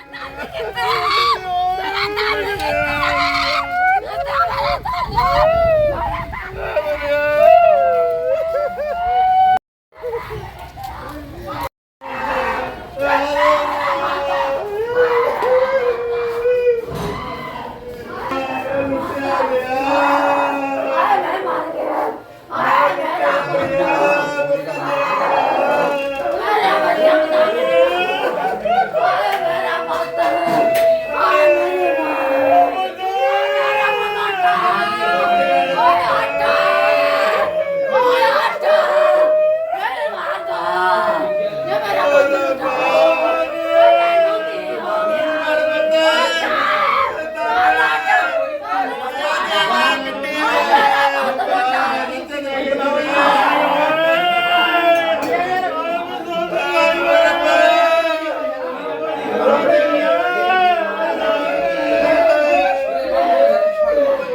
아, 나안 되겠다! 나안 되겠다! 나안 되겠다!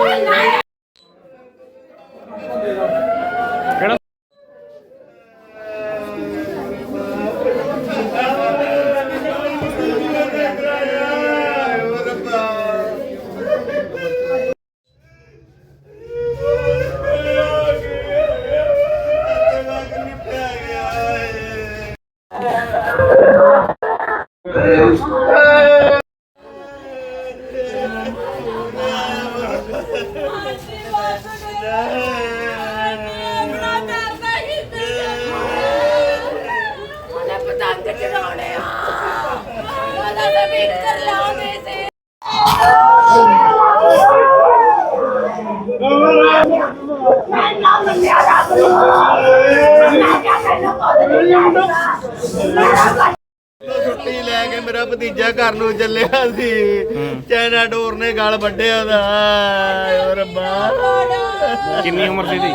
ਉਹਨੇ ਛੁੱਟੀ ਲੈ ਕੇ ਮੇਰਾ ਭਤੀਜਾ ਘਰ ਨੂੰ ਚੱਲਿਆ ਸੀ। ਚਾਈਨਾ ਡੋਰ ਨੇ ਗਲ ਵੱਢਿਆ ਉਹਦਾ। ਓ ਰੱਬਾ। ਕਿੰਨੀ ਉਮਰ ਸੀ ਦੀ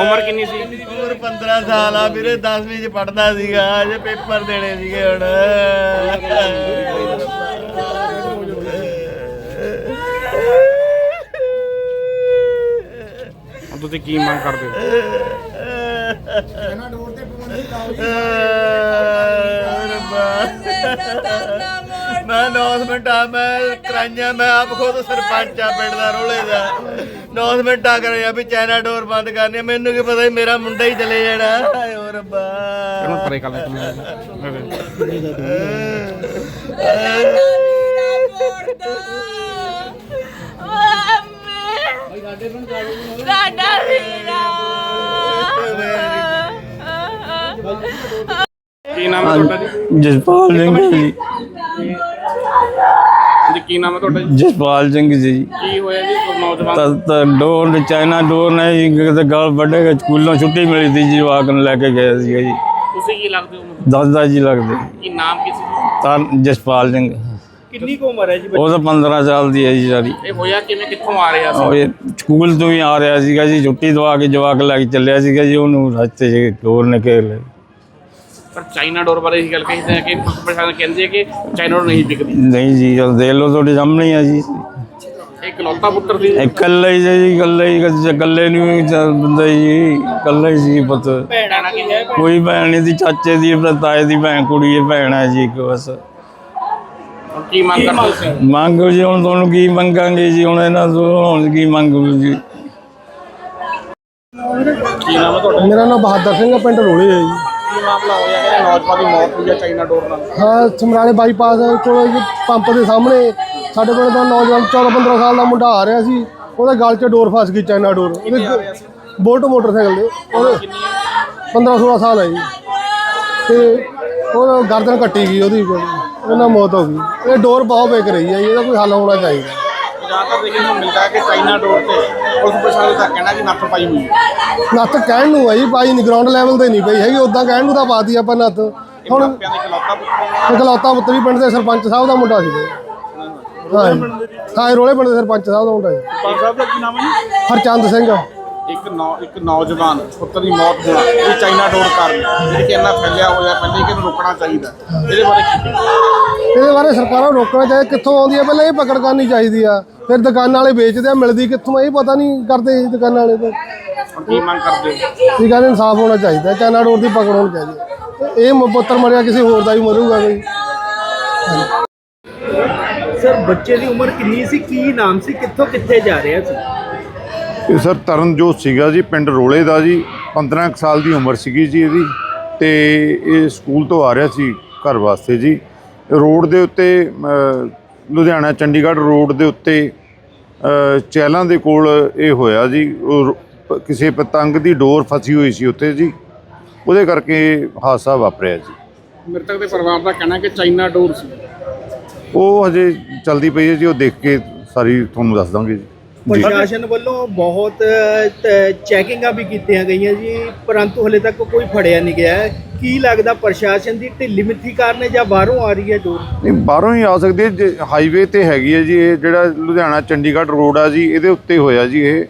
ਉਮਰ ਕਿੰਨੀ ਸੀ? ਉਮਰ 15 ਸਾਲ ਆ ਵੀਰੇ 10ਵੀਂ ਚ ਪੜਦਾ ਸੀਗਾ ਅਜੇ ਪੇਪਰ ਦੇਣੇ ਸੀਗੇ ਹੁਣ। ਹੁਣ ਤੁਸੀਂ ਕੀ ਮੰਗ ਕਰਦੇ ਹੋ? ਮੈਂ ਅਨਾਉਂਸਮੈਂਟ ਆ ਮੈਂ ਕਰਾਈਆਂ ਮੈਂ ਆਪ ਖੁਦ ਸਰਪੰਚ ਆ ਪਿੰਡ ਦਾ ਰੋਲੇ ਦਾ। ਅਨਾਉਂਸਮੈਂਟ ਆ ਕਰਿਆ ਵੀ ਚਾਈਨਾ ਡੋਰ ਬੰਦ ਕਰਨੀ ਆ। ਮੈਨੂੰ ਕੀ ਪਤਾ ਸੀ ਮੇਰਾ ਮੁੰਡਾ ਹੀ ਚਲੇ ਜਾਣਾ। ਹਾਏ ਓ ਰੱਬਾ ਇਹਨੂੰ ਪਰੇ ਕਰ ਲੈ ਸਾਡਾ ਵੀਰਾ। ਕੀ ਨਾਮ ਹੈ ਤੁਹਾਡਾ ਜੀ? ਜਸਪਾਲ ਸਿੰਘ ਜੀ। ਜੀ ਕੀ ਨਾਮ ਹੈ ਤੁਹਾਡਾ ਜੀ? ਜਸਪਾਲ ਸਿੰਘ ਜੀ। ਕੀ ਹੋਇਆ ਜੀ? ਨੌਜਵਾਨ? ਤਾਂ ਤਾਂ ਡੋਰ ਨੇ ਚਾਈਨਾ ਡੋਰ ਨੇ ਜੀ ਕਿਤੇ ਗਲ ਵੱਡੇ ਸਕੂਲੋਂ ਛੁੱਟੀ ਮਿਲੀ ਸੀ ਜੀ ਜਵਾਕ ਨੂੰ ਲੈ ਕੇ ਗਏ ਸੀਗਾ ਜੀ। ਤੁਸੀਂ ਕੀ ਲੱਗਦੇ ਹੋ ਦਾਦਾ ਜੀ ਲੱਗਦੇ। ਕੀ ਨਾਮ ਕੀ ਸੀ? ਤਾਂ ਜਸਪਾਲ ਸਿੰਘ। ਕਿੰਨੀ ਕੁ ਉਮਰ ਹੈ ਜੀ ਉਹ ਤਾਂ 15 ਸਾਲ ਦੀ ਹੈ ਜੀ ਸਾਰੀ। ਇਹ ਹੋਇਆ ਕਿਵੇਂ? ਕਿੱਥੋਂ ਆ ਰਿਹਾ ਉਹ ਸੀ ਇਹ ਸਕੂਲ ਤੋਂ ਹੀ ਆ ਰਿਹਾ ਸੀਗਾ ਜੀ ਛੁੱਟੀ ਦਵਾ ਕੇ ਜਵਾਕ ਲੈ ਕੇ ਚੱਲਿਆ ਸੀਗਾ ਜੀ ਉਹਨੂੰ ਰਸਤੇ 'ਚ ਡੋਰ ਨੇ ਘੇਰ ਲਿਆ। ਪਰ ਚਾਈਨਾ ਡੋਰ ਬਾਰੇ ਇਹ ਗੱਲ ਕਹਿੰਦੇ ਆ ਕਿ ਪ੍ਰਸ਼ਾਸਨ ਕਹਿੰਦੇ ਆ ਕਿ ਚਾਈਨਾ ਡੋਰ ਨਹੀਂ ਵਿਕਦੀ। ਨਹੀਂ ਜੀ ਜਦ ਦੇਖ ਲਓ ਤੁਹਾਡੇ ਸਾਹਮਣੇ ਹੀ ਆ ਜੀ। ਇਕਲੌਤਾ ਪੁੱਤਰ ਸੀ। ਇਕੱਲੇ ਹੀ ਜੀ ਇਕੱਲੇ ਹੀ ਇਕੱਲੇ ਨੂੰ ਹੀ ਚੱਲ ਬੰਦਾ ਜੀ ਇਕੱਲੇ ਹੀ ਸੀ ਪੁੱਤ। ਭੈਣਾਂ ਕੀ ਹੈ? ਕੋਈ ਭੈਣ ਨਹੀਂ ਦੀ ਚਾਚੇ ਦੀ ਆਪਣੇ ਤਾਏ ਦੀ ਭੈਣ ਕੁੜੀ ਹੈ ਭੈਣ ਹੈ ਜੀ ਇੱਕ ਬਸ। ਕੀ ਮੰਗ ਕਰਦੇ ਮੰਗ ਜੀ ਹੁਣ ਤੁਹਾਨੂੰ ਕੀ ਮੰਗਾਂਗੇ ਜੀ ਹੁਣ ਇਹਨਾਂ ਤੋਂ ਹੁਣ ਕੀ ਮੰਗੂ ਜੀ। ਕੀ ਨਾਮ ਹੈ ਤੁਹਾਡਾ ਮੇਰਾ ਨਾਮ ਬਹਾਦਰ ਸਿੰਘ ਹੈ ਪਿੰਡ ਰੋਲੇ ਹੈ ਜੀ। ਕੀ ਮਾਮਲਾ ਹੋਇਆ? ਕਿ ਨੌਜਵਾਨ ਦੀ ਮੌਤ ਹੋਈ ਹੈ ਚਾਈਨਾ ਡੋਰ ਨਾਲ। ਹਾਂ ਸਮਰਾਲੇ ਬਾਈਪਾਸ ਕੋਲ ਜੀ ਪੰਪ ਦੇ ਸਾਹਮਣੇ। ਸਾਡੇ ਪਿੰਡ ਦਾ ਨੌਜਵਾਨ 14 15 ਸਾਲ ਦਾ ਮੁੰਡਾ ਆ ਰਿਹਾ ਸੀ। ਉਹਦੇ ਗਲ 'ਚ ਡੋਰ ਫਸ ਗਈ ਚਾਈਨਾ ਡੋਰ। ਉਹਦੇ ਬੋਲਟ ਮੋਟਰਸਾਈਕਲ ਦੇ। ਉਹਦੇ 15 16 ਸਾਲ ਹੈ ਜੀ। ਤੇ ਉਹ ਗਰਦਨ ਕੱਟੀ ਗਈ ਉਹਦੀ ਉਹਨਾਂ ਮੌਤ ਹੋ ਗਈ। ਇਹ ਡੋਰ ਬਹੁਤ ਵੇਕ ਰਹੀ ਹੈ ਇਹਦਾ ਕੋਈ ਹੱਲ ਹੋਣਾ ਚਾਹੀਦਾ। ਜ਼ਿਆਦਾਤਰ ਦੇਖਣ ਨੂੰ ਮਿਲਦਾ ਕਿ ਚਾਈਨਾ ਡੋਰ ਤੇ ਪੁਲਿਸ ਪ੍ਰਸ਼ਾਸਨ ਦਾ ਕਹਿਣਾ ਕਿ ਨੱਥ ਪਾਈ ਹੋਈ ਹੈ। ਨੱਥ ਕਹਿਣ ਨੂੰ ਹੈ ਜੀ ਪਾਈ ਨਹੀਂ ਗਰਾਊਂਡ ਲੈਵਲ ਤੇ ਨਹੀਂ ਪਈ ਹੈਗੀ ਉਦਾਂ ਕਹਿਣ ਨੂੰ ਤਾਂ ਪਾਤੀ ਆਪਾਂ ਨੱਥ। ਹੁਣ ਇਕਲੌਤਾ ਪੁੱਤ ਵੀ ਪਿੰਡ ਦੇ ਸਰਪੰਚ ਸਾਹਿਬ ਦਾ ਮੁੰਡਾ ਸੀ। ਹਾਂ ਰੋਲੇ ਪਿੰਡ ਦੇ ਸਰਪੰਚ ਸਾਹਿਬ ਦਾ ਮੁੰਡਾ ਜੀ। ਪੰਜ ਸਾਹਿਬ ਦਾ ਕੀ ਨਾਮ ਹੈ ਜੀ? ਹਰਚੰਦ ਸਿੰਘ। ਇੱਕ ਨੌ ਇੱਕ ਨੌਜਵਾਨ ਪੁੱਤਰ ਦੀ ਮੌਤ ਹੋਣਾ ਇਹ ਚਾਈਨਾ ਡੋਰ ਕਾਰਨ ਜਿਹੜੀ ਕਿ ਇੰਨਾ ਫੈਲਿਆ ਹੋਇਆ ਪਹਿਲੇ ਕਿ ਇਹਨੂੰ ਰੋਕਣਾ ਚਾਹੀਦਾ ਇਹਦੇ ਬਾਰੇ ਕੀ? ਇਹਦੇ ਬਾਰੇ ਸਰਕਾਰਾਂ ਰੋਕਣਾ ਚਾਹੀਦਾ ਕਿੱਥੋਂ ਆਉਂਦੀ ਹੈ ਪਹਿਲਾਂ ਇਹ ਪਕੜ ਕਰਨੀ ਚਾਹੀਦੀ ਆ। ਫਿਰ ਦੁਕਾਨਾਂ ਵਾਲੇ ਵੇਚਦੇ ਆ ਮਿਲਦੀ ਕਿੱਥੋਂ ਆ, ਇਹ ਪਤਾ ਨਹੀਂ ਕਰਦੇ ਇਹ ਦੁਕਾਨਾਂ ਵਾਲੇ ਤਾਂ। ਹੁਣ ਕੀ ਮੰਗ ਕਰਦੇ ਹੋ? ਇਹ ਕਹਿੰਦੇ ਇਨਸਾਫ ਹੋਣਾ ਚਾਹੀਦਾ ਚਾਈਨਾ ਡੋਰ ਦੀ ਪਕੜ ਹੋਣੀ ਚਾਹੀਦੀ ਹੈ। ਇਹ ਮ- ਪੁੱਤਰ ਮਰਿਆ ਕਿਸੇ ਹੋਰ ਦਾ ਵੀ ਮਰੂਗਾ ਕੋਈ। ਸਰ ਬੱਚੇ ਦੀ ਉਮਰ ਕਿੰਨੀ ਸੀ ਕੀ ਨਾਮ ਸੀ ਕਿੱਥੋਂ ਕਿੱਥੇ ਜਾ ਰਿਹਾ ਸੀ? ਇਹ ਸਰ ਤਰਨਜੋਤ ਸੀਗਾ ਜੀ ਪਿੰਡ ਰੋਲੇ ਦਾ ਜੀ 15 ਕੁ ਸਾਲ ਦੀ ਉਮਰ ਸੀਗੀ ਜੀ ਇਹਦੀ ਤੇ ਇਹ ਸਕੂਲ ਤੋਂ ਆ ਰਿਹਾ ਸੀ ਘਰ ਵਾਸਤੇ ਜੀ। ਰੋਡ ਦੇ ਉੱਤੇ ਲੁਧਿਆਣਾ ਚੰਡੀਗੜ੍ਹ ਰੋਡ ਦੇ ਉੱਤੇ ਅ, ਚਹਿਲਾਂ ਦੇ ਕੋਲ ਇਹ ਹੋਇਆ ਜੀ। ਕਿਸੇ ਪਤੰਗ ਦੀ ਡੋਰ ਫਸੀ ਹੋਈ ਸੀ ਉੱਤੇ ਜੀ। ਉਹਦੇ ਕਰਕੇ ਹਾਦਸਾ ਵਾਪਰਿਆ ਜੀ। ਮ੍ਰਿਤਕ ਦੇ ਪਰਿਵਾਰ ਦਾ ਕਹਿਣਾ ਕਿ ਚਾਈਨਾ ਡੋਰ ਸੀ। ਉਹ ਹਜੇ ਚਲਦੀ ਪਈ ਹੈ ਜੀ ਉਹ ਦੇਖ ਕੇ ਸਾਰੀ ਤੁਹਾਨੂੰ ਦੱਸ ਦਾਂਗੇ ਜੀ। ਪ੍ਰਸ਼ਾਸਨ ਵੱਲੋਂ ਬਹੁਤ ਚੈਕਿੰਗਾਂ ਵੀ ਕੀਤੀਆਂ ਗਈਆਂ ਜੀ ਪਰੰਤੂ ਹਲੇ ਤੱਕ ਕੋਈ ਫੜਿਆ ਨਹੀਂ ਗਿਆ। ਕੀ ਲੱਗਦਾ ਪ੍ਰਸ਼ਾਸਨ ਦੀ ਢਿੱਲੀ ਮਿੱਠੀ ਕਾਰਨ ਹੈ ਜਾਂ ਬਾਹਰੋਂ ਆ ਰਹੀ ਹੈ ਡੋਰ ਨਹੀਂ ਬਾਹਰੋਂ ਹੀ ਆ ਸਕਦੀ ਹੈ ਜੇ ਹਾਈਵੇ ਤੇ ਹੈਗੀ ਹੈ ਜੀ ਇਹ ਜਿਹੜਾ ਲੁਧਿਆਣਾ ਚੰਡੀਗੜ੍ਹ ਰੋਡ ਆ ਜੀ ਇਹਦੇ ਉੱਤੇ ਹੋਇਆ ਜੀ ਇਹ।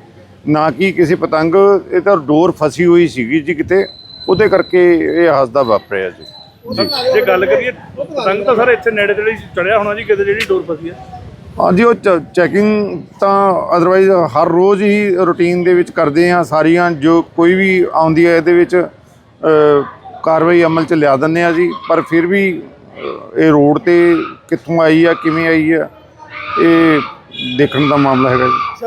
ਨਾ ਕਿ ਕਿਸੇ ਪਤੰਗ ਇਹ ਤਾਂ ਡੋਰ ਫਸੀ ਹੋਈ ਸੀਗੀ ਜੀ ਕਿਤੇ ਉਹਦੇ ਕਰਕੇ ਇਹ ਹਾਦਸਾ ਵਾਪਰਿਆ ਜੀ। ਜੀ ਜੇ ਗੱਲ ਕਰੀਏ ਪਤੰਗ ਤਾਂ ਸਰ ਇੱਥੇ ਨੇੜੇ ਤੇੜੇ ਚੜਿਆ ਹੋਣਾ ਜੀ ਕਿਤੇ ਜਿਹੜੀ ਡੋਰ ਫਸੀ ਹੈ। ਹਾਂਜੀ ਉਹ ਚੈਕਿੰਗ ਤਾਂ ਅਦਰਵਾਈਜ਼ ਹਰ ਰੋਜ਼ ਹੀ ਰੂਟੀਨ ਦੇ ਵਿੱਚ ਕਰਦੇ ਆ ਸਾਰੀਆਂ ਜੋ ਕੋਈ ਵੀ ਆਉਂਦੀ ਹੈ ਇਹਦੇ ਵਿੱਚ ਅ, ਕਾਰਵਾਈ ਅਮਲ ਚ ਲਿਆ ਦਿੰਦੇ ਆ ਜੀ, ਪਰ ਫਿਰ ਵੀ ਇਹ ਰੋਡ ਤੇ ਕਿੱਥੋਂ ਆਈ ਆ, ਕਿਵੇਂ ਆਈ ਆ, ਇਹ ਦੇਖਣ ਦਾ ਮਾਮਲਾ ਹੈਗਾ ਜੀ।